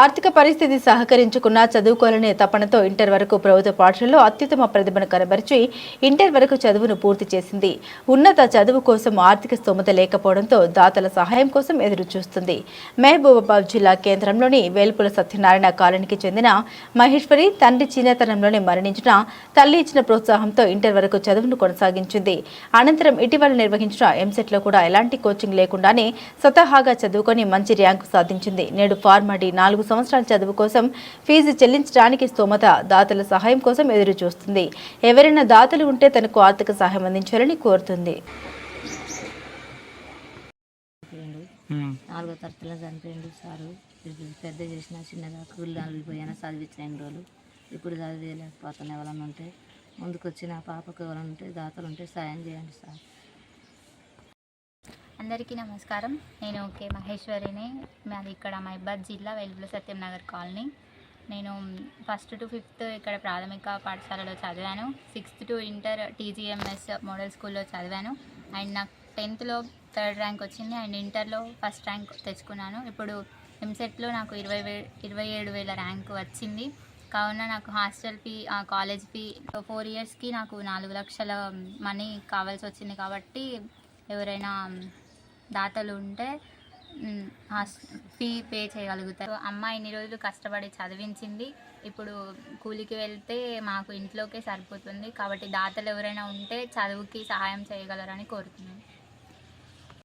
ఆర్థిక పరిస్థితి సహకరించుకున్న చదువుకోవాలనే తపనతో ఇంటర్ వరకు ప్రభుత్వ పాఠశాలలో అత్యుత్తమ ప్రతిభను కనబరిచి ఇంటర్ వరకు చదువును పూర్తి చేసింది. ఉన్నత చదువు కోసం ఆర్థిక స్తోమత లేకపోవడంతో దాతల సహాయం కోసం ఎదురు చూస్తుంది మహబూబాబాద్ జిల్లా కేంద్రంలోని వేల్పుల సత్యనారాయణ కాలనీకి చెందిన మహేశ్వరి తండ్రి చిన్నతనంలోనే మరణించిన తల్లి ఇచ్చిన ప్రోత్సాహంతో ఇంటర్ వరకు చదువును కొనసాగించింది. అనంతరం ఇటీవల నిర్వహించిన ఎంసెట్లో కూడా ఎలాంటి కోచింగ్ లేకుండానే స్వతహాగా చదువుకొని మంచి ర్యాంకు సాధించింది. నేడు ఫార్మడీ నాలుగు సంవత్సరాల చదువు కోసం ఫీజు చెల్లించడానికి స్తోమత దాతల సహాయం కోసం ఎదురు చూస్తుంది ఎవరైనా దాతలు ఉంటే తనకు ఆర్థిక సహాయం అందించాలని కోరుతుంది. నాలుగో తరగతిలో చనిపోయిండు సారు. ఇప్పుడు పెద్ద చేసిన చిన్నగా కూలి పోయినా చదివించిన ఎన్ని రోజులు. ఇప్పుడు చదివేయలేకపోతాను ఎవరైనా ఉంటే ముందుకు వచ్చి నా పాపకు ఎవరైనా ఉంటే దాతలు ఉంటే సాయం చేయండి సార్. అందరికీ నమస్కారం. నేను కే. మహేశ్వరిని. మాది ఇక్కడ మహిబాద్ జిల్లా వెలుగుల సత్యంనగర్ కాలనీ. నేను ఫస్ట్ టు ఫిఫ్త్ ఇక్కడ ప్రాథమిక పాఠశాలలో చదివాను. Sixth to inter TGMS model స్కూల్లో చదివాను. అండ్ నాకు టెన్త్లో థర్డ్ ర్యాంక్ వచ్చింది. అండ్ ఇంటర్లో ఫస్ట్ ర్యాంక్ తెచ్చుకున్నాను. ఇప్పుడు ఎంసెట్లో నాకు ఇరవై వే ఇరవై ఏడు వేల ర్యాంక్ వచ్చింది. కావున నాకు hostel fee college fee four ఇయర్స్కి నాకు నాలుగు లక్షల మనీ కావాల్సి వచ్చింది. కాబట్టి ఎవరైనా దాతలు ఉంటే హాస్ ఫీ పే చేయగలుగుతారు. అమ్మ ఇన్ని రోజులు కష్టపడి చదివించింది. ఇప్పుడు కూలికి వెళ్తే మాకు ఇంట్లోకే సరిపోతుంది. కాబట్టి దాతలు ఎవరైనా ఉంటే చదువుకి సహాయం చేయగలరని కోరుతున్నాను.